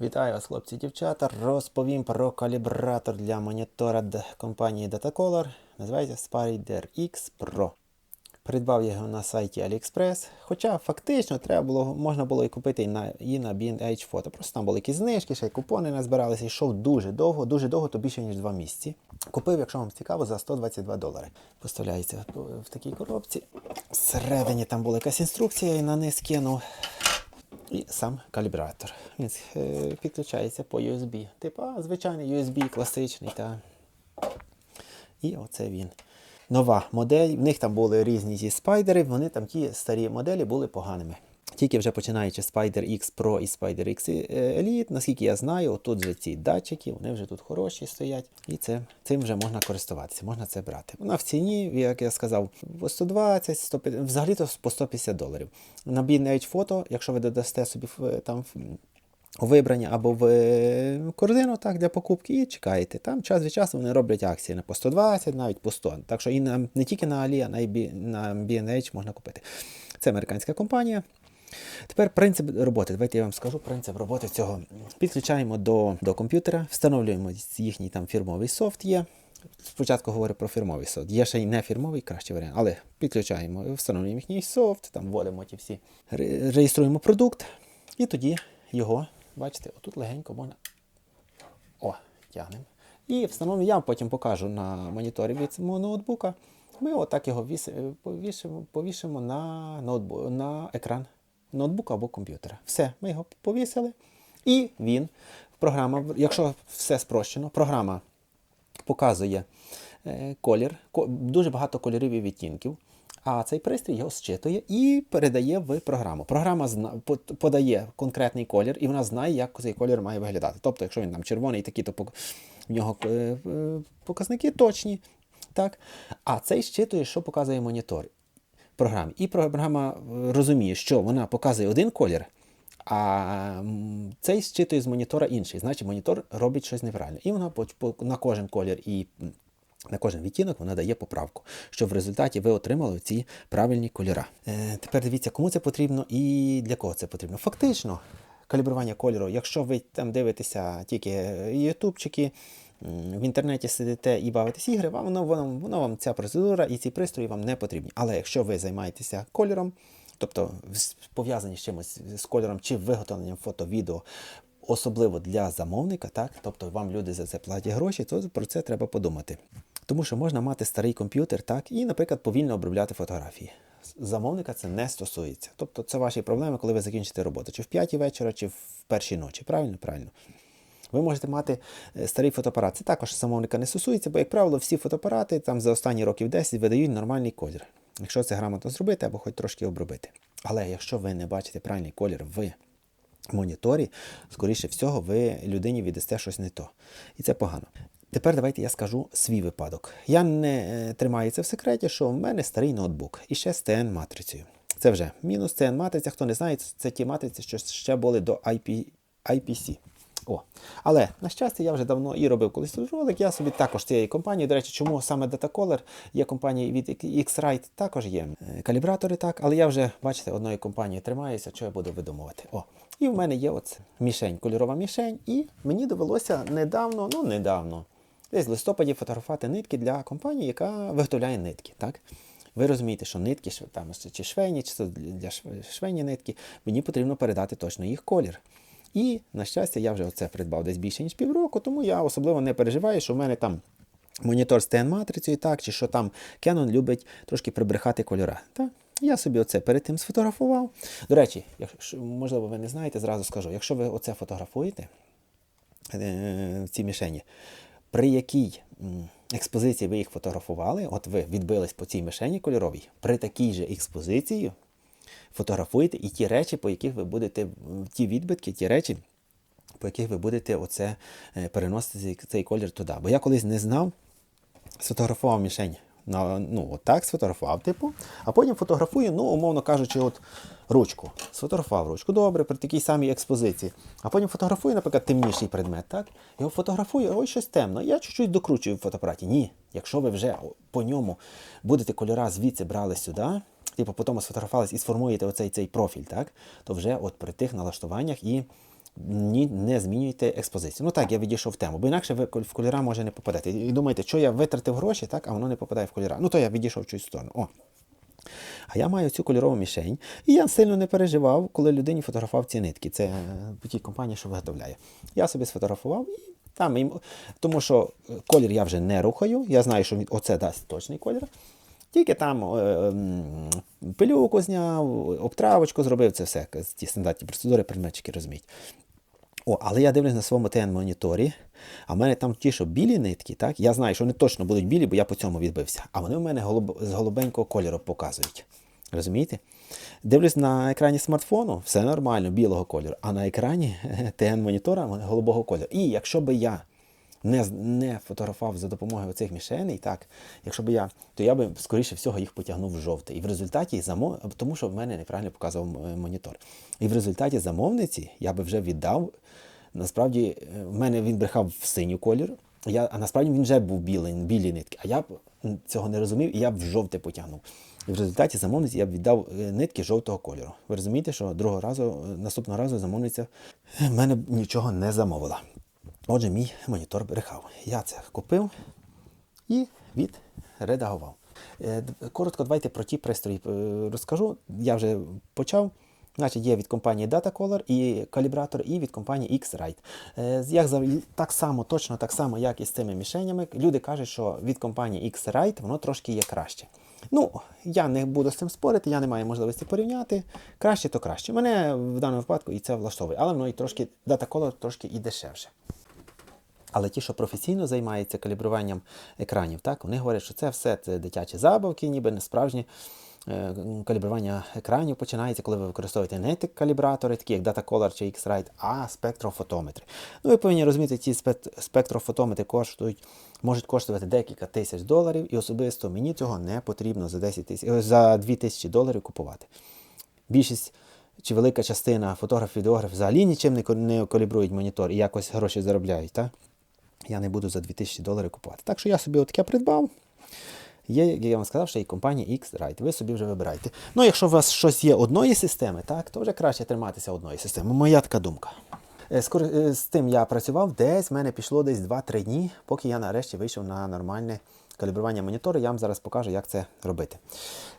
Вітаю вас, хлопці і дівчата. Розповім про калібратор для монітора компанії Datacolor. Називається Spider X Pro. Придбав я його на сайті AliExpress. Хоча фактично треба було, можна було і купити і на, і на B&H Photo. Просто там були якісь знижки, ще й купони назбиралися. Йшов дуже довго, дуже довго, то більше ніж два місяці. Купив, якщо вам цікаво, за 122 долари. Поставляється в- такій коробці. Всередині там була якась інструкція, і на низ кинув. І сам калібратор. Він е, підключається по USB. Типу, звичайний USB класичний. Та... І оце він. Нова модель. В них там були різні зі спайдери, вони там ті старі моделі були поганими. Тільки вже починаючи Spider X Pro і Spider X Elite, наскільки я знаю, тут вже ці датчики, вони вже тут хороші стоять, і це, цим вже можна користуватися, можна це брати. Вона в ціні, як я сказав, по 120, 150, взагалі-то по 150 доларів. На B&H Photo, якщо ви додасте собі там вибрання або в е, корзину так, для покупки і чекаєте. Там час від часу вони роблять акції на по 120, навіть по 100. Так що і на, не тільки на Ali, а й на B&H можна купити. Це американська компанія. Тепер принцип роботи. Давайте я вам скажу принцип роботи цього. Підключаємо до, до комп'ютера, встановлюємо їхній там фірмовий софт є. Спочатку говорю про фірмовий софт. Є ще й не фірмовий кращий варіант, але підключаємо, встановлюємо їхній софт, там вводимо ті всі, реєструємо продукт, і тоді його, бачите, отут легенько можна. О, тягнемо. І встановлюємо, я вам потім покажу на моніторі від мого ноутбука. Ми отак його повішимо, повішимо на, ноутбу, на екран ноутбука або комп'ютера. Все, ми його повісили. І він, програма, якщо все спрощено, програма показує е, колір, дуже багато кольорів і відтінків. А цей пристрій його зчитує і передає в програму. Програма подає конкретний колір, і вона знає, як цей колір має виглядати. Тобто, якщо він там червоний, такі, то в нього е, е, показники точні. Так? А цей щитує, що показує монітор програмі. І програма е, розуміє, що вона показує один колір, а цей зчитує з монітора інший. Значить, монітор робить щось неправильно. І вона на кожен колір і на кожен відтінок вона дає поправку, щоб в результаті ви отримали ці правильні кольора. Е, тепер дивіться, кому це потрібно і для кого це потрібно. Фактично, калібрування кольору, якщо ви там дивитеся тільки ютубчики, м, в інтернеті сидите і бавитесь ігри, вам воно, воно, воно вам ця процедура і ці пристрої вам не потрібні. Але якщо ви займаєтеся кольором, тобто пов'язані з чимось з кольором чи виготовленням фото, відео, особливо для замовника, так, тобто вам люди за це платять гроші, то про це треба подумати. Тому що можна мати старий комп'ютер, так, і, наприклад, повільно обробляти фотографії. Замовника це не стосується. Тобто це ваші проблеми, коли ви закінчите роботу, чи в п'ятій вечора, чи в першій ночі. Правильно? Правильно. Ви можете мати е, старий фотоапарат. Це також замовника не стосується, бо, як правило, всі фотоапарати там за останні років 10 видають нормальний колір. Якщо це грамотно зробити або хоч трошки обробити. Але якщо ви не бачите правильний колір в моніторі, скоріше всього, ви людині віддасте щось не то. І це погано. Тепер давайте я скажу свій випадок. Я не е, тримаю це в секреті, що в мене старий ноутбук і ще з TN матрицею. Це вже мінус TN матриця. Хто не знає, це ті матриці, що ще були до IP, IPC. О. Але, на щастя, я вже давно і робив колись ролик. Я собі також цієї компанії. До речі, чому саме Datacolor є компанія від X-Rite, також є е, калібратори, так, але я вже, бачите, одної компанії тримаюся, що я буду видумувати. О. І в мене є оце мішень, кольорова мішень, і мені довелося недавно, ну недавно, десь в листопаді фотографувати нитки для компанії, яка виготовляє нитки. Так? Ви розумієте, що нитки там, чи швейні, чи для швейні нитки, мені потрібно передати точно їх колір. І, на щастя, я вже оце придбав десь більше, ніж півроку, тому я особливо не переживаю, що в мене там монітор з TN-матрицею, так, чи що там Canon любить трошки прибрехати кольора. Так? Я собі оце перед тим сфотографував. До речі, якщо, можливо, ви не знаєте, зразу скажу, якщо ви оце фотографуєте, е, в цій мішені, при якій експозиції ви їх фотографували, от ви відбились по цій мишені кольоровій, при такій же експозиції фотографуєте і ті речі, по яких ви будете, ті відбитки, ті речі, по яких ви будете оце е, переносити цей, колір туди. Бо я колись не знав, сфотографував мішень. На, ну, от сфотографував, типу, а потім фотографую, ну, умовно кажучи, от ручку. Сфотографував ручку, добре, при такій самій експозиції. А потім фотографую, наприклад, темніший предмет, так? Його фотографую, ой, щось темно. Я чуть-чуть докручую в фотоапараті. Ні. Якщо ви вже по ньому будете кольора звідси брали сюди, типу, потім сфотографувались і сформуєте оцей цей профіль, так? То вже от при тих налаштуваннях і ні, не змінюйте експозицію. Ну так, я відійшов в тему, бо інакше ви в кольора може не попадете. І думаєте, що я витратив гроші, так, а воно не попадає в кольора. Ну то я відійшов в чусь сторону. О. А я маю цю кольорову мішень, і я сильно не переживав, коли людині фотографував ці нитки. Це е, ті компанії, що виготовляє. Я собі сфотографував і там, їм- тому що е, колір я вже не рухаю. Я знаю, що оце дасть точний колір. Тільки там е, пилюку зняв, обтравочку зробив, це все ті стандартні процедури, предметчики розуміють. О, але я дивлюсь на своєму ТН-моніторі, а в мене там ті, що білі нитки, так? Я знаю, що вони точно будуть білі, бо я по цьому відбився. А вони в мене голуб... з голубенького кольору показують. Розумієте? Дивлюсь на екрані смартфону, все нормально, білого кольору, а на екрані ТН-монітора голубого кольору. І якщо би я не, не фотографував за допомогою цих мішеней, так, якщо б я, то я би скоріше всього їх потягнув в жовтий. І в результаті замов... тому що в мене неправильно показував е, монітор. І в результаті замовниці я би вже віддав. Насправді, е, в мене він брехав в синю колір, я, а насправді він вже був білий, білі нитки. А я б цього не розумів і я б в жовте потягнув. І в результаті замовниці я б віддав е, нитки жовтого кольору. Ви розумієте, що другого разу, наступного разу замовниця в мене нічого не замовила. Отже, мій монітор брехав. Я це купив і відредагував. Е, Коротко давайте про ті пристрої е, розкажу. Я вже почав. Значить, є від компанії Datacolor і калібратор, і від компанії X-Rite. Е, так само, точно так само, як і з цими мішенями, люди кажуть, що від компанії X-Rite воно трошки є краще. Ну, я не буду з цим спорити, я не маю можливості порівняти. Краще то краще. Мене в даному випадку і це влаштовує, але воно і трошки Datacolor трошки і дешевше. Але ті, що професійно займаються калібруванням екранів, так, вони говорять, що це все це дитячі забавки, ніби не справжнє е, калібрування екранів починається, коли ви використовуєте не калібратори, такі як Datacolor чи X-Rite, а спектрофотометри. Ну, ви повинні розуміти, ці спектрофотометри коштують, можуть коштувати декілька тисяч доларів, і особисто мені цього не потрібно за 10 тисяч, е, за 2 тисячі доларів купувати. Більшість чи велика частина фотографів, відеографів взагалі нічим не калібрують монітор і якось гроші заробляють. Так? Я не буду за 2000 доларів купувати. Так що я собі таке придбав. Є, як я вам сказав, ще і компанія X-Rite. Ви собі вже вибирайте. Ну, якщо у вас щось є одної системи, так, то вже краще триматися одної системи. Моя така думка. Е, е, з тим я працював десь, в мене пішло десь 2-3 дні, поки я нарешті вийшов на нормальне калібрування монітору. Я вам зараз покажу, як це робити.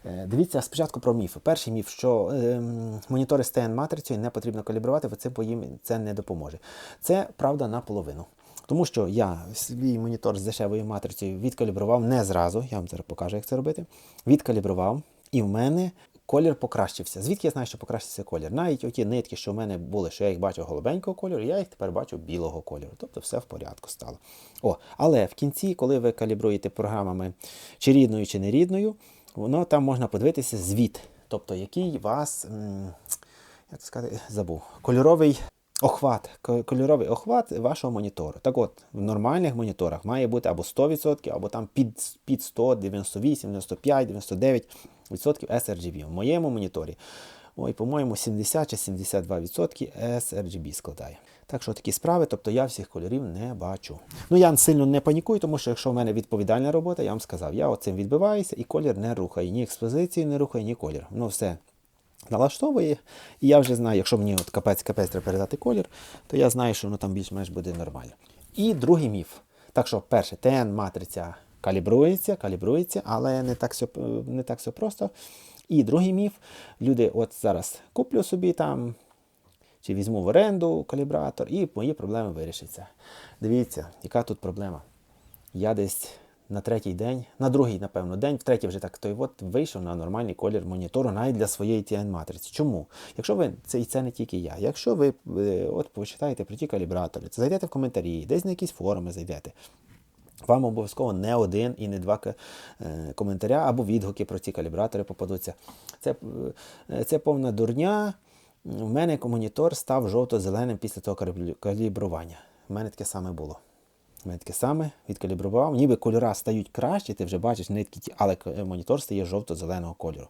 Е, Дивіться спочатку про міфи. Перший міф, що ем, монітори з TN-матрицею не потрібно калібрувати, бо по їм це не допоможе. Це правда наполовину. Тому що я свій монітор з дешевою матрицею відкалібрував не зразу, я вам зараз покажу, як це робити. Відкалібрував, і в мене колір покращився. Звідки я знаю, що покращився колір? Навіть оті нитки, що в мене були, що я їх бачив голубенького кольору, я їх тепер бачу білого кольору. Тобто все в порядку стало. О, але в кінці, коли ви калібруєте програмами чи рідною, чи не рідною, воно там можна подивитися звіт. Тобто, який вас, як сказати, забув, кольоровий охват, кольоровий охват вашого монітору. Так от, в нормальних моніторах має бути або 100%, або там під, під 100, 98, 95, 99% sRGB. В моєму моніторі, ой, по-моєму, 70 чи 72% sRGB складає. Так що такі справи, тобто я всіх кольорів не бачу. Ну я сильно не панікую, тому що якщо в мене відповідальна робота, я вам сказав, я оцим відбиваюся і колір не рухає, ні експозицію не рухає, ні колір. Ну все налаштовує. І я вже знаю, якщо мені от капець-капець треба передати колір, то я знаю, що воно там більш-менш буде нормально. І другий міф. Так що, перше, ТН-матриця калібрується, калібрується, але не так все, не так все просто. І другий міф. Люди, от зараз куплю собі там, чи візьму в оренду калібратор, і мої проблеми вирішаться. Дивіться, яка тут проблема. Я десь на третій день, на другий, напевно, день, в третій вже так той от вийшов на нормальний колір монітору навіть для своєї TN-матриці. Чому? Якщо ви, це і це не тільки я, якщо ви е, от почитаєте про ті калібратори, це зайдете в коментарі, десь на якісь форуми зайдете. Вам обов'язково не один і не два е, коментаря або відгуки про ці калібратори попадуться. Це, е, це повна дурня. У мене монітор став жовто-зеленим після того калібрування. У мене таке саме було. Мене саме відкалібрував. Ніби кольора стають кращі, ти вже бачиш нитки, але монітор стає жовто-зеленого кольору.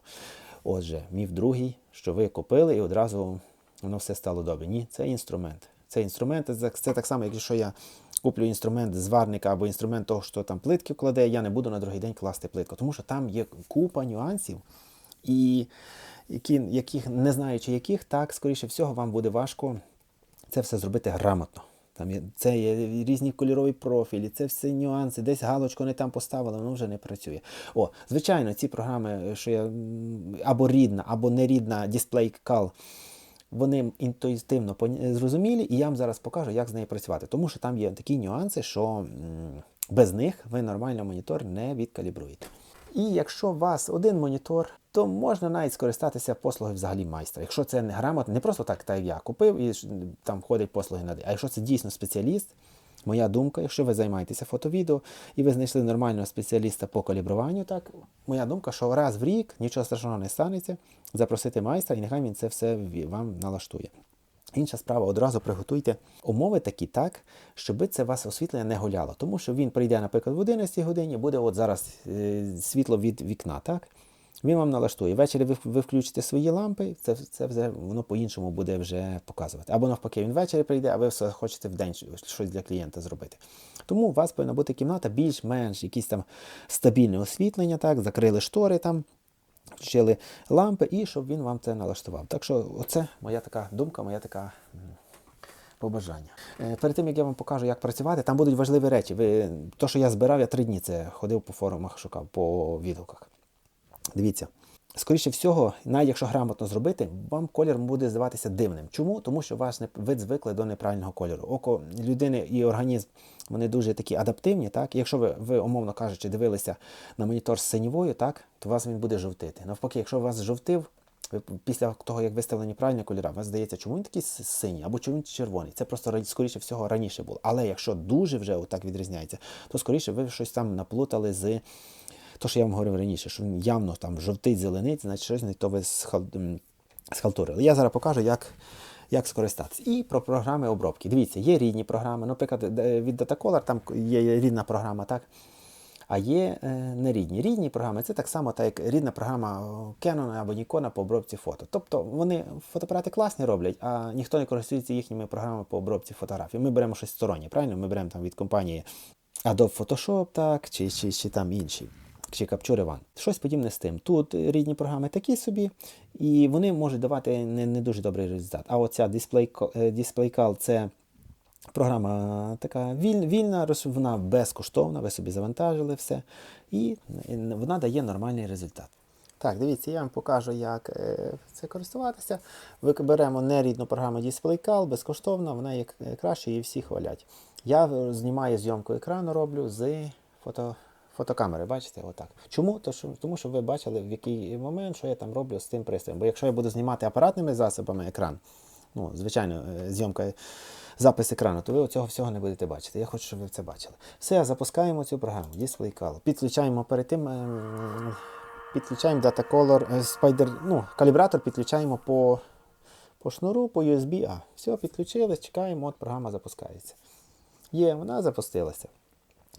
Отже, міф другий, що ви купили і одразу воно все стало добре. Ні, це інструмент. Це інструмент, це так само, якщо я куплю інструмент зварника або інструмент того, що там плитки вкладе, я не буду на другий день класти плитку, тому що там є купа нюансів, і які, яких, не знаючи яких, так, скоріше всього, вам буде важко це все зробити грамотно. Там є, це є різні кольорові профілі, це все нюанси, десь галочку не там поставили, воно вже не працює. О, звичайно, ці програми, що я або рідна, або нерідна Display Call, вони інтуїтивно зрозумілі, і я вам зараз покажу, як з нею працювати. Тому що там є такі нюанси, що без них ви нормально монітор не відкалібруєте. І якщо у вас один монітор, то можна навіть скористатися послугою взагалі майстра. Якщо це не грамотно, не просто так, так як я купив і там входить послуги на день. А якщо це дійсно спеціаліст, моя думка, якщо ви займаєтеся фотовідео і ви знайшли нормального спеціаліста по калібруванню, так моя думка, що раз в рік нічого страшного не станеться, запросити майстра, і нехай він це все вам налаштує. Інша справа, одразу приготуйте умови такі так, щоб це вас освітлення не гуляло. Тому що він прийде, наприклад, в 11 годині, буде от зараз е, світло від вікна, так? Він вам налаштує. Ввечері ви, ви включите свої лампи, це, це вже воно по-іншому буде вже показувати. Або навпаки, він ввечері прийде, а ви все хочете в день щось для клієнта зробити. Тому у вас повинна бути кімната більш-менш якісь там стабільне освітлення, так, закрили штори там, включили лампи і щоб він вам це налаштував. Так що оце моя така думка, моя така побажання. Е, Перед тим як я вам покажу, як працювати, там будуть важливі речі. Ви, то, що я збирав, я три дні це ходив по форумах, шукав по відгуках. Дивіться. Скоріше всього, навіть якщо грамотно зробити, вам колір буде здаватися дивним. Чому? Тому що не- ви звикли до неправильного кольору. Око людини і організм вони дуже такі адаптивні. Так? Якщо ви, ви, умовно кажучи, дивилися на монітор з синівою, так, то вас він буде жовтити. Навпаки, якщо вас жовтив, після того, як виставлені правильні кольори, вас здається, чому він такий синій або чому він червоний. Це просто скоріше всього раніше було. Але якщо дуже вже отак відрізняється, то скоріше ви щось там наплутали з то, що я вам говорив раніше, що він явно там жовтить, зеленить, значить щось не то ви схалтурили. Я зараз покажу, як, як скористатися. І про програми обробки. Дивіться, є рідні програми. Наприклад, від Datacolor там є рідна програма, так? А є е, нерідні. Рідні програми це так само, так як рідна програма Canon або Nikon по обробці фото. Тобто вони фотоапарати класні роблять, а ніхто не користується їхніми програмами по обробці фотографій. Ми беремо щось стороннє, правильно? Ми беремо там від компанії Adobe Photoshop, так, чи, чи, чи там інші. Чи Capture One. Щось подібне з тим. Тут рідні програми такі собі, і вони можуть давати не, не дуже добрий результат. А оця Display, е, DisplayCal це програма така віль, вільна, вона безкоштовна, ви собі завантажили все, і вона дає нормальний результат. Так, дивіться, я вам покажу, як е, це користуватися. Ви беремо нерідну програму DisplayCal, безкоштовно, вона є краще, її всі хвалять. Я е, знімаю зйомку екрану, роблю з фото, фотокамери, бачите, отак. Чому? Тому що ви бачили, в який момент, що я там роблю з тим пристроєм. Бо якщо я буду знімати апаратними засобами екран, ну, звичайно, е, зйомка, запис екрану, то ви цього всього не будете бачити. Я хочу, щоб ви це бачили. Все, запускаємо цю програму, DisplayCal. Підключаємо перед тим. ем, Підключаємо Data Color, Spider, ну, калібратор підключаємо по, по шнуру, по USB. А, все, підключили, чекаємо, от програма запускається. Є, вона запустилася.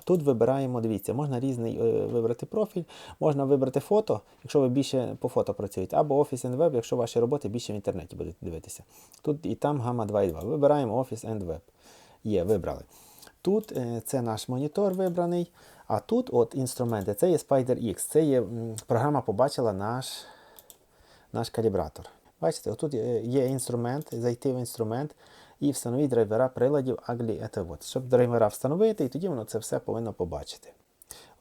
Тут вибираємо, дивіться, можна різний е, вибрати профіль, можна вибрати фото, якщо ви більше по фото працюєте, або Office and Web, якщо ваші роботи більше в інтернеті будете дивитися. Тут і там гама 2.2. Вибираємо Office and Web. Є, вибрали. Тут е, це наш монітор вибраний, а тут от інструменти, це є Spider X. Це є програма побачила наш, наш калібратор. Бачите, отут є є інструмент, зайти в інструмент і встановити драйвера приладів Ugly at Щоб драйвера встановити, і тоді воно це все повинно побачити.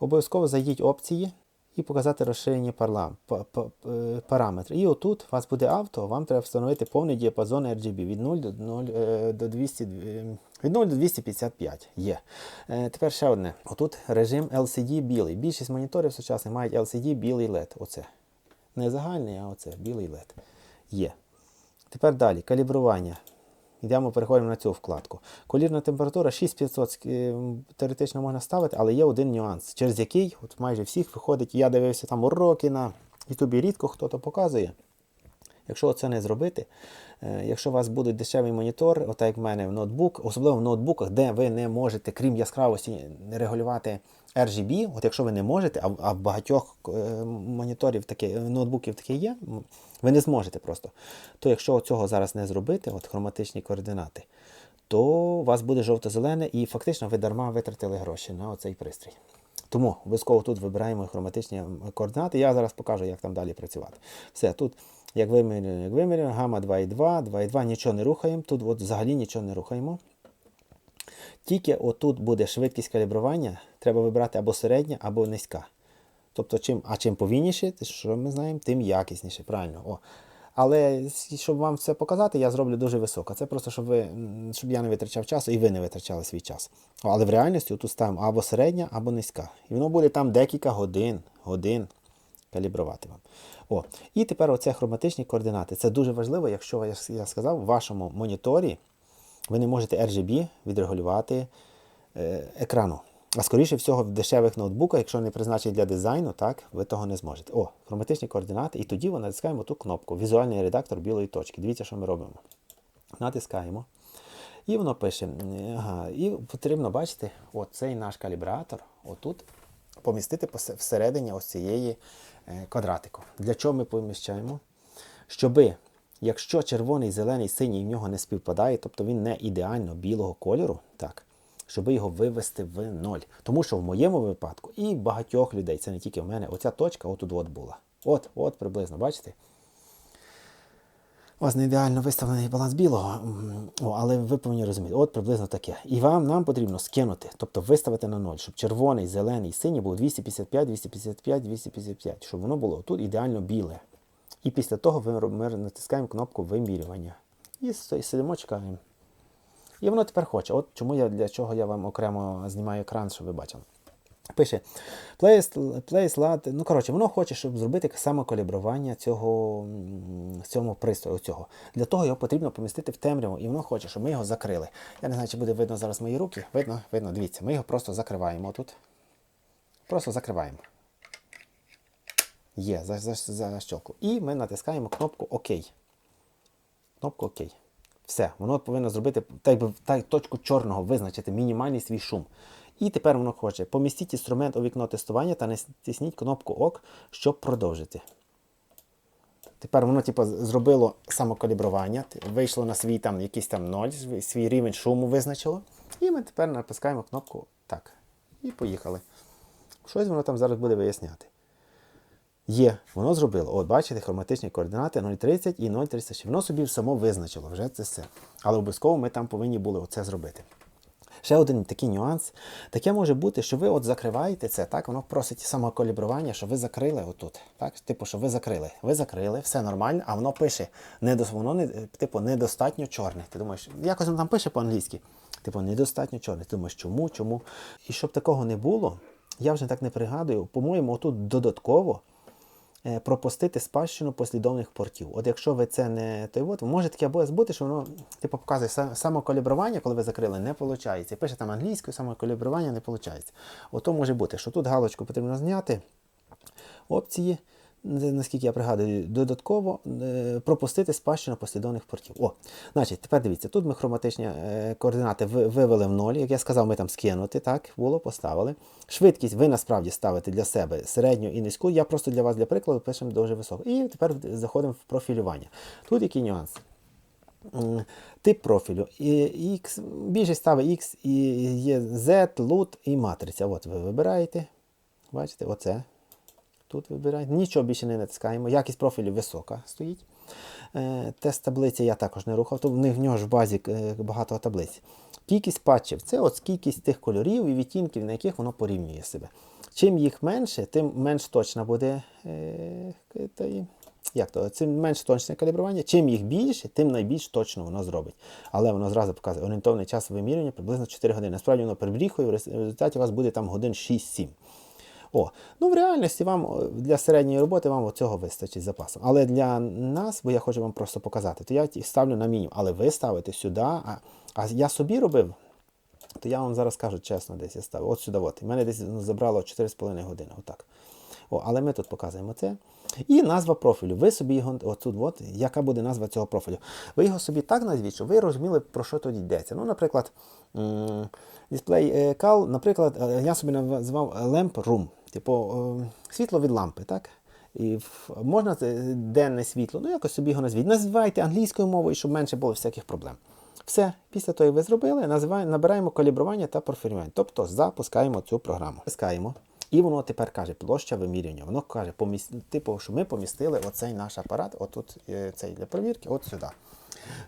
Обов'язково зайдіть опції і показати розширені парла, па- па- е, параметри. І отут у вас буде авто, вам треба встановити повний діапазон RGB від 0 до 0 е, до 200, е, від 0 до 255 є. Тепер ще одне. Отут режим LCD білий. Більшість моніторів сучасних мають LCD білий LED. Оце. Не загальний, а оце білий LED. Є. Тепер далі, калібрування. Йдемо, переходимо на цю вкладку. Колірна температура 6500 е, теоретично можна ставити, але є один нюанс, через який от майже всіх виходить, я дивився там уроки на Ютубі, рідко хто то показує. Якщо це не зробити, е, якщо у вас буде дешевий монітор, отак як в мене в ноутбук, особливо в ноутбуках, де ви не можете, крім яскравості, регулювати RGB, от якщо ви не можете, а, а в багатьох е, моніторів таке, ноутбуків таке є, ви не зможете просто. То якщо цього зараз не зробити, от хроматичні координати, то у вас буде жовто-зелене і фактично ви дарма витратили гроші на оцей пристрій. Тому обов'язково тут вибираємо хроматичні координати. Я зараз покажу, як там далі працювати. Все, тут Як вимірюємо, як вимірюємо, гама 2,2, 2,2, нічого не рухаємо. Тут от взагалі нічого не рухаємо. Тільки отут буде швидкість калібрування, треба вибрати або середня, або низька. Тобто, чим, а чим повільніше, що ми знаємо, тим якісніше. Правильно. О. Але щоб вам це показати, я зроблю дуже високо. Це просто, щоб ви, щоб я не витрачав часу і ви не витрачали свій час. О, але в реальності тут ставимо або середня, або низька. І воно буде там декілька годин, годин калібрувати вам. О. І тепер оце хроматичні координати. Це дуже важливо, якщо я, сказав, в вашому моніторі ви не можете RGB відрегулювати е, екрану. А скоріше всього, в дешевих ноутбуках, якщо не призначені для дизайну, так, ви того не зможете. О, хроматичні координати, і тоді ми натискаємо ту кнопку Візуальний редактор білої точки. Дивіться, що ми робимо. Натискаємо. І воно пише. Ага, і потрібно бачити, оцей наш калібратор, отут, помістити всередині ось цієї е, квадратику. Для чого ми поміщаємо? Щоби, якщо червоний, зелений, синій в нього не співпадає, тобто він не ідеально білого кольору, так, щоб його вивести в ноль. Тому що в моєму випадку і багатьох людей, це не тільки в мене, оця точка отут от була. От, от приблизно, бачите? У вас не ідеально виставлений баланс білого, але ви повинні розуміти, от приблизно таке. І вам нам потрібно скинути, тобто виставити на ноль, щоб червоний, зелений, синій був 255, 255, 255, щоб воно було тут ідеально біле. І після того ми натискаємо кнопку вимірювання. І сидимо, чекаємо. І воно тепер хоче. От чому я для чого я вам окремо знімаю екран, щоб ви бачили. Пише place, place. Ну, коротше, воно хоче, щоб зробити самокалібрування цього, м, цьому пристрою. Цього. Для того його потрібно помістити в темряву, і воно хоче, щоб ми його закрили. Я не знаю, чи буде видно зараз мої руки. Видно, видно, дивіться, ми його просто закриваємо тут. Просто закриваємо. Є, за, за, защелкнув. І ми натискаємо кнопку ОК. Кнопку ОК. Все, воно повинно зробити так би так, точку чорного визначити мінімальний свій шум. І тепер воно хоче помістіть інструмент у вікно тестування та натисніть кнопку ОК, щоб продовжити. Тепер воно типу, зробило самокалібрування, вийшло на свій там якийсь там ноль, свій- рівень шуму визначило. І ми тепер натискаємо кнопку так. І поїхали. Щось воно там зараз буде виясняти. Є, воно зробило. От, бачите, хроматичні координати 0,30 і 0,36. Воно собі само визначило вже це все. Але обов'язково ми там повинні були оце зробити. Ще один такий нюанс. Таке може бути, що ви от закриваєте це, так, воно просить самокалібрування, що ви закрили отут. Так? Типу, що ви закрили. Ви закрили, все нормально, а воно пише, воно не, типу, недостатньо чорне. Ти думаєш, якось воно там пише по-англійськи. Типу, недостатньо чорне. Ти думаєш, чому, чому? І щоб такого не було, я вже так не пригадую, по-моєму, отут додатково пропустити спадщину послідовних портів. От якщо ви це не той от, може таке обов'язок бути, що воно типу показує са- самокалібрування, коли ви закрили, не виходить. І пише там англійською, самокалібрування не виходить. Ото може бути, що тут галочку потрібно зняти. Опції, наскільки я пригадую, додатково е, пропустити спадщину послідовних портів. О, значить, тепер дивіться, тут ми хроматичні е, координати вивели в ноль. Як я сказав, ми там скинути, так, було, поставили. Швидкість ви насправді ставите для себе середню і низьку. Я просто для вас для прикладу пишемо дуже високо. І тепер заходимо в профілювання. Тут який нюанс? Тип профілю. X, більшість ставить X, є Z, LUT і матриця. От ви вибираєте. Бачите, оце. Тут вибираєте. Нічого більше не натискаємо. Якість профілю висока стоїть. Е, тест таблиці я також не рухав, то в них в нього ж в базі е, багато таблиць. Кількість патчів це от кількість тих кольорів і відтінків, на яких воно порівнює себе. Чим їх менше, тим менш точна буде е, як то, цим менш точне калібрування. Чим їх більше, тим найбільш точно воно зробить. Але воно зразу показує орієнтовний час вимірювання приблизно 4 години. Насправді воно прибріхує, в в результаті у вас буде там годин 6-7. О, ну в реальності вам для середньої роботи вам цього вистачить запасом. Але для нас, бо я хочу вам просто показати, то я ставлю на мінімум. Але ви ставите сюди, а, а я собі робив, то я вам зараз кажу чесно, десь я ставив. От сюди, от. Мене десь ну, забрало 4,5 години. Отак. О, але ми тут показуємо це. І назва профілю. Ви собі його, отут, от, яка буде назва цього профілю. Ви його собі так назвіть, щоб ви розуміли, про що тут йдеться. Ну, наприклад, дисплей е, кал, наприклад, е, я собі назвав Lamp Room, типу е, світло від лампи, так? І можна це денне світло, ну якось собі його назвіть. Називайте англійською мовою, щоб менше було всяких проблем. Все, після того, як ви зробили, називаємо, набираємо калібрування та профілювання. Тобто запускаємо цю програму. Запускаємо. І воно тепер каже, площа вимірювання. Воно каже, поміс... типу, що ми помістили оцей наш апарат, отут е, цей для перевірки, от сюди.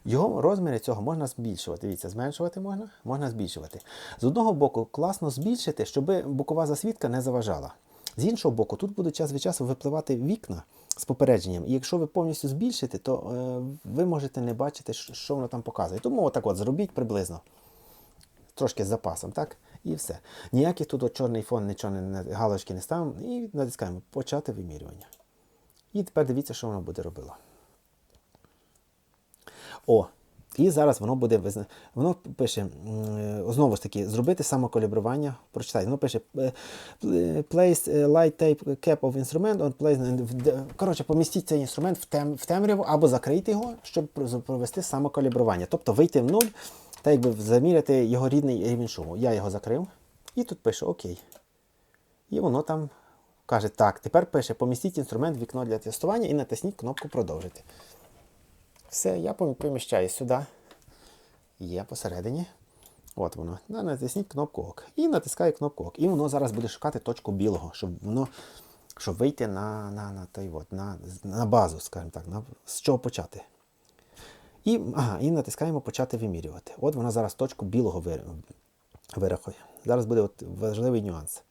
Його розміри цього можна збільшувати. Дивіться, зменшувати можна, можна збільшувати. З одного боку, класно збільшити, щоб бокова засвідка не заважала. З іншого боку, тут будуть час від часу випливати вікна з попередженням. І якщо ви повністю збільшите, то е, ви можете не бачити, що воно там показує. Тому отак от зробіть приблизно. Трошки з запасом, так? І все. Ніякий тут от чорний фон, нічого не галочки не ставимо і натискаємо почати вимірювання. І тепер дивіться, що воно буде робило. О, і зараз воно буде визна... Воно пише, знову ж таки, зробити самокалібрування. Прочитайте, воно пише е, place е, light tape cap of instrument on place. Коротше, помістіть цей інструмент в, тем... в темряву або закрийте його, щоб провести самокалібрування. Тобто вийти в нуль та якби заміряти його рідний рівень шуму. Я його закрив. І тут пише ОК. І воно там каже, так, тепер пише, помістіть інструмент в вікно для тестування і натисніть кнопку продовжити. Все, я пом- поміщаю сюди. Є посередині. От воно. Натисніть кнопку ОК. І натискаю кнопку ОК. І воно зараз буде шукати точку білого, щоб воно щоб вийти на на, на, той, от, на, на базу, скажімо так, на, з чого почати. І, ага, і натискаємо почати вимірювати. От вона зараз точку білого вирахує. Зараз буде от важливий нюанс.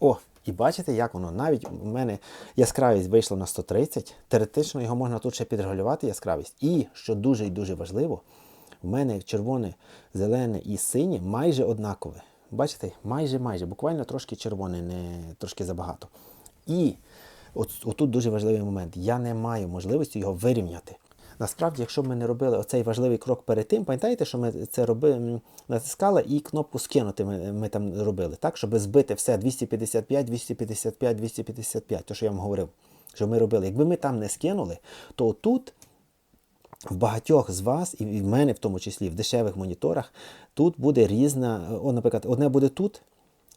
О, і бачите, як воно. Навіть у мене яскравість вийшла на 130. Теоретично його можна тут ще підрегулювати яскравість. І, що дуже і дуже важливо, в мене червоне, зелене і синє майже однакове. Бачите, майже майже, буквально трошки червоне, не трошки забагато. І от, отут дуже важливий момент. Я не маю можливості його вирівняти. Насправді, якщо б ми не робили оцей важливий крок перед тим, пам'ятаєте, що ми це робили, натискали і кнопку скинути ми, ми там робили, так, щоб збити все 255, 255, 255, то що я вам говорив, що ми робили. Якби ми там не скинули, то тут в багатьох з вас, і в мене в тому числі, в дешевих моніторах, тут буде різна. О, наприклад, одне буде тут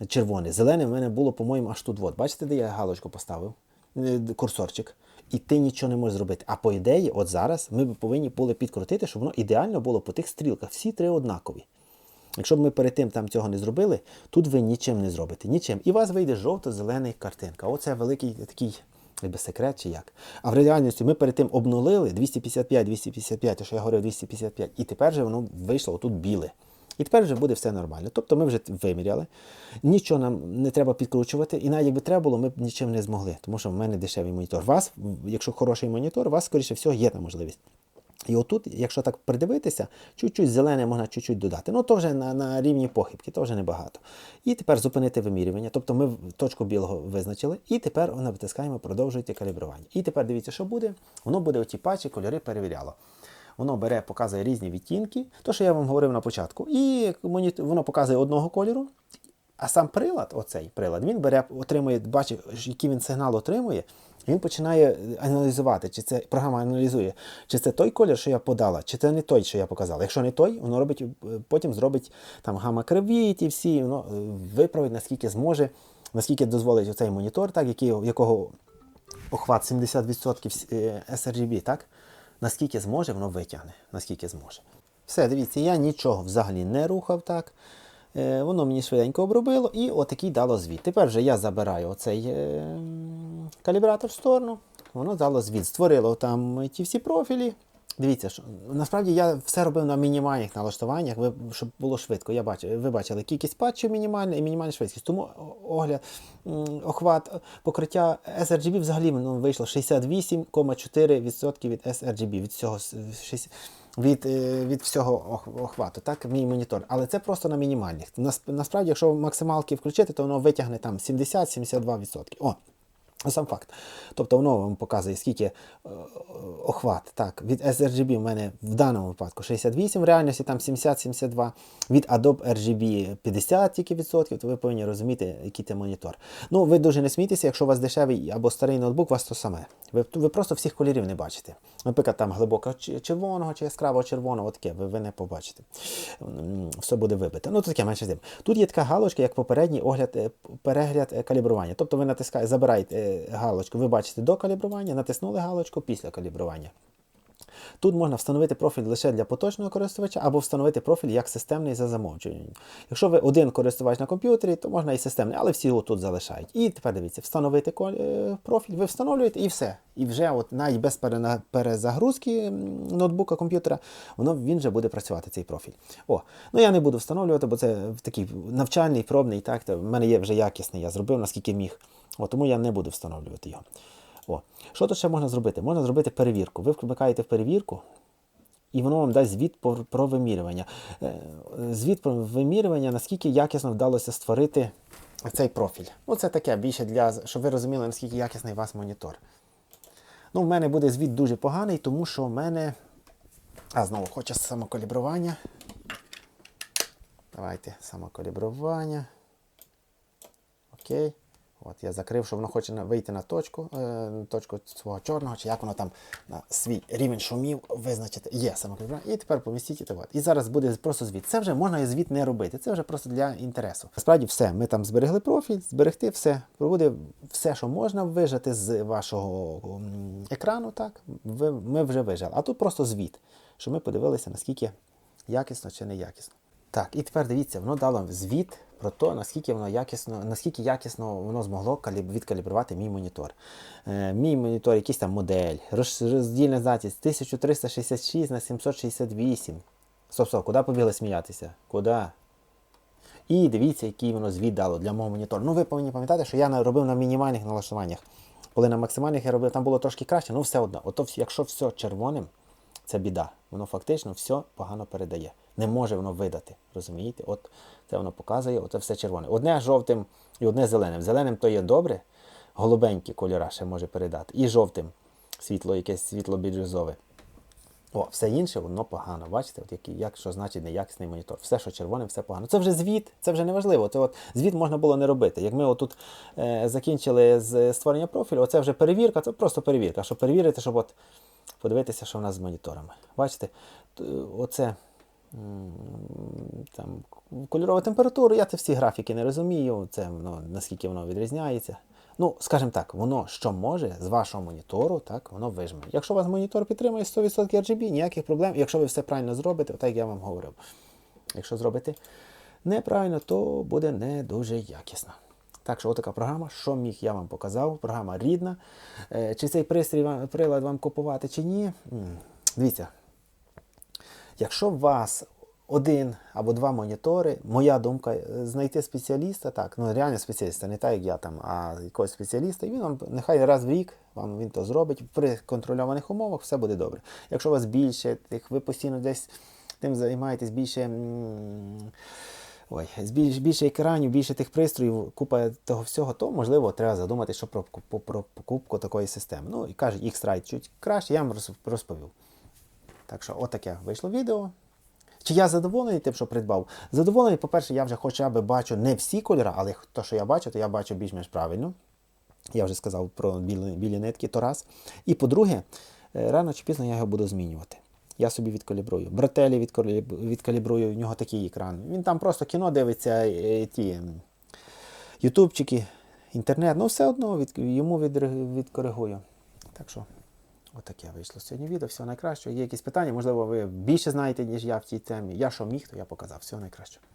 червоне, зелене в мене було, по-моєму, аж тут. От. Бачите, де я галочку поставив? Е, Курсорчик. І ти нічого не можеш зробити. А по ідеї, от зараз ми б повинні були підкрутити, щоб воно ідеально було по тих стрілках. Всі три однакові. Якщо б ми перед тим там цього не зробили, тут ви нічим не зробите. Нічим. І у вас вийде жовто-зелений картинка. Оце великий такий якби секрет чи як. А в реальності ми перед тим обнулили 255, 255, то що я говорив 255, і тепер же воно вийшло отут біле. І тепер вже буде все нормально. Тобто ми вже виміряли, нічого нам не треба підкручувати, і навіть якби треба було, ми б нічим не змогли, тому що в мене дешевий монітор. Вас, якщо хороший монітор, у вас, скоріше всього, є та можливість. І отут, якщо так придивитися, чуть-чуть зелене можна чуть-чуть додати. Ну, то вже на, на рівні похибки, то вже небагато. І тепер зупинити вимірювання. Тобто ми точку білого визначили, і тепер натискаємо продовжуйте калібрування. І тепер дивіться, що буде. Воно буде оті патчі, кольори перевіряло. Воно бере, показує різні відтінки, то, що я вам говорив на початку, і воно показує одного кольору, а сам прилад, оцей прилад, він бере, отримує, бачить, який він сигнал отримує, він починає аналізувати, чи це програма аналізує, чи це той колір, що я подала, чи це не той, що я показала. Якщо не той, воно робить, е, потім зробить там гама криві, ті всі, воно е, виправить, наскільки зможе, наскільки дозволить оцей монітор, так, який, якого охват 70% е, sRGB, так? Наскільки зможе, воно витягне, наскільки зможе. Все, дивіться, я нічого взагалі не рухав так. Е, воно мені швиденько обробило і отакий дало звіт. Тепер вже я забираю оцей е, калібратор в сторону. Воно дало звіт. Створило там ті всі профілі. Дивіться, що насправді я все робив на мінімальних налаштуваннях, щоб було швидко. Я бачив, ви бачили кількість патчів мінімальна і мінімальна швидкість. Тому огляд, охват покриття sRGB взагалі ну, вийшло 68,4% від sRGB, від всього від, е, від всього охвату, так, мій монітор. Але це просто на мінімальних. Насправді, якщо максималки включити, то воно витягне там 70-72%. О, Сам факт. Тобто воно вам показує, скільки е, охват. Так, від sRGB в мене в даному випадку 68, в реальності там 70-72. Від Adobe RGB 50 тільки відсотків, то ви повинні розуміти, який це монітор. Ну, ви дуже не смійтеся, якщо у вас дешевий або старий ноутбук, у вас то саме. Ви, ви просто всіх кольорів не бачите. Наприклад, там глибоко червоного чи яскраво червоного, таке, ви, ви не побачите. Все буде вибите. Ну, таке менше з тим. Тут є така галочка, як попередній огляд, е, перегляд е, калібрування. Тобто ви натискаєте, забираєте галочку, ви бачите до калібрування, натиснули галочку після калібрування. Тут можна встановити профіль лише для поточного користувача або встановити профіль як системний за замовчуванням. Якщо ви один користувач на комп'ютері, то можна і системний, але всі його тут залишають. І тепер дивіться, встановити е, профіль, ви встановлюєте і все. І вже от навіть без перезагрузки ноутбука комп'ютера, воно він вже буде працювати цей профіль. О, ну я не буду встановлювати, бо це такий навчальний, пробний. Так, в мене є вже якісний, я зробив наскільки міг. О, тому я не буду встановлювати його. О. Що тут ще можна зробити? Можна зробити перевірку. Ви вмикаєте в перевірку, і воно вам дасть звіт про, вимірювання. Е, Звіт про вимірювання, наскільки якісно вдалося створити цей профіль. Ну, це таке більше для, щоб ви розуміли, наскільки якісний у вас монітор. Ну, в мене буде звіт дуже поганий, тому що в мене. А, знову хоче самокалібрування. Давайте самокалібрування. Окей. От я закрив, що воно хоче вийти на точку, е, на точку свого чорного, чи як воно там на свій рівень шумів визначити. Є самокалібрування. І тепер помістіть і. І зараз буде просто звіт. Це вже можна і звіт не робити. Це вже просто для інтересу. Насправді все. Ми там зберегли профіль, зберегти все. Буде все, що можна вижати з вашого екрану. Так, ми вже вижали. А тут просто звіт, щоб ми подивилися, наскільки якісно чи не якісно. Так, і тепер дивіться, воно дало звіт про те, наскільки воно якісно, наскільки якісно воно змогло відкалібрувати мій монітор. Е, мій монітор, якийсь там модель, роз- роздільна здатність 1366 на 768. Стоп, стоп, куди побігли сміятися? Куди? І дивіться, який воно звіт дало для мого монітору. Ну, ви повинні пам'ятати, що я робив на мінімальних налаштуваннях. Коли на максимальних я робив, там було трошки краще, ну все одно. Ото, якщо все червоним, це біда. Воно фактично все погано передає. Не може воно видати. Розумієте? От це воно показує, оце все червоне. Одне жовтим і одне зеленим. Зеленим то є добре, голубенькі кольора ще може передати. І жовтим світло, якесь світло бірюзове. О, все інше, воно погано. Бачите, от який, як що значить неякісний монітор. Все, що червоним, все погано. Це вже звіт, це вже не важливо. Це от звіт можна було не робити. Як ми отут е, закінчили з створення профілю, оце вже перевірка, це просто перевірка. Щоб перевірити, щоб от подивитися, що в нас з моніторами. Бачите, оце там кольорова температура, я це всі графіки не розумію, це воно, наскільки воно відрізняється. Ну, скажімо так, воно що може з вашого монітору, так, воно вижме. Якщо у вас монітор підтримує 100% RGB, ніяких проблем. Якщо ви все правильно зробите, так як я вам говорив. Якщо зробите неправильно, то буде не дуже якісно. Так що, отака програма, що міг я вам показав. Програма рідна. Е, Чи цей пристрій прилад вам купувати, чи ні? Дивіться, Якщо у вас один або два монітори, моя думка, е, знайти спеціаліста, так, ну реально спеціаліста, не так як я там, а якогось спеціаліста, і він вам нехай раз в рік вам він то зробить. При контрольованих умовах все буде добре. Якщо у вас більше, тих, ви постійно десь тим займаєтесь більше. м, Ой, більше, екранів, більше тих пристроїв, купа того всього, то можливо треба задуматися про, про, про покупку такої системи. Ну і кажуть, X-Rite чуть краще, я вам розповів. Так що, отаке вийшло відео. Чи я задоволений тим, що придбав? Задоволений, по-перше, я вже хоча б бачу не всі кольори, але те, що я бачу, то я бачу більш-менш правильно. Я вже сказав про білі, білі нитки, то раз. І по-друге, е, рано чи пізно я його буду змінювати. Я собі відкалібрую. Брателі відкалібрую, в нього такий екран. Він там просто кіно дивиться, е, ті ютубчики, інтернет. Ну, все одно від, йому від, відкоригую. Так що, отаке вийшло сьогодні відео. Всього найкращого. Є якісь питання, можливо, ви більше знаєте, ніж я в цій темі. Я що міг, то я показав. Всього найкращого.